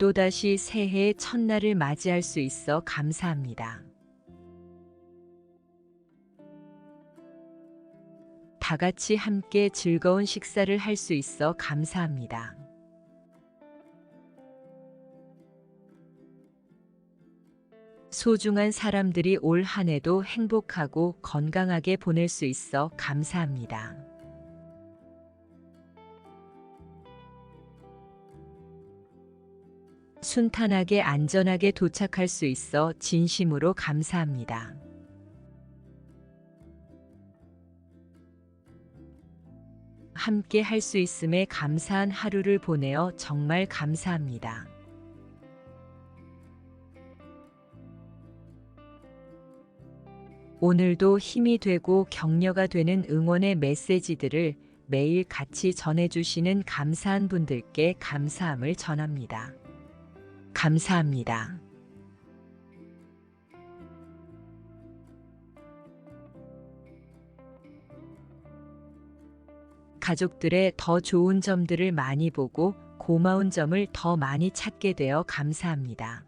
또다시 새해의 첫날을 맞이할 수 있어 감사합니다. 다 같이 함께 즐거운 식사를 할 수 있어 감사합니다. 소중한 사람들이 올 한 해도 행복하고 건강하게 보낼 수 있어 감사합니다. 순탄하게 안전하게 도착할 수 있어 진심으로 감사합니다. 함께 할 수 있음에 감사한 하루를 보내어 정말 감사합니다. 오늘도 힘이 되고 격려가 되는 응원의 메시지들을 매일 같이 전해주시는 감사한 분들께 감사함을 전합니다. 감사합니다. 가족들의 더 좋은 점들을 많이 보고 고마운 점을 더 많이 찾게 되어 감사합니다.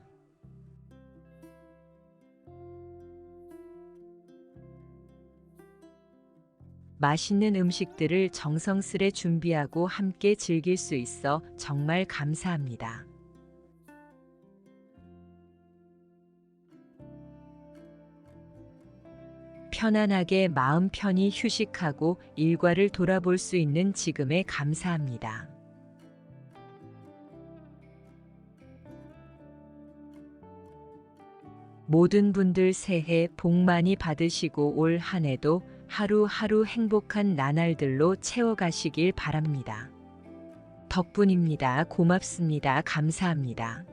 맛있는 음식들을 정성스레 준비하고 함께 즐길 수 있어 정말 감사합니다. 편안하게 마음 편히 휴식하고 일과를 돌아볼 수 있는 지금에 감사합니다. 모든 분들 새해 복 많이 받으시고 올 한 해도 하루하루 행복한 나날들로 채워가시길 바랍니다. 덕분입니다. 고맙습니다. 감사합니다.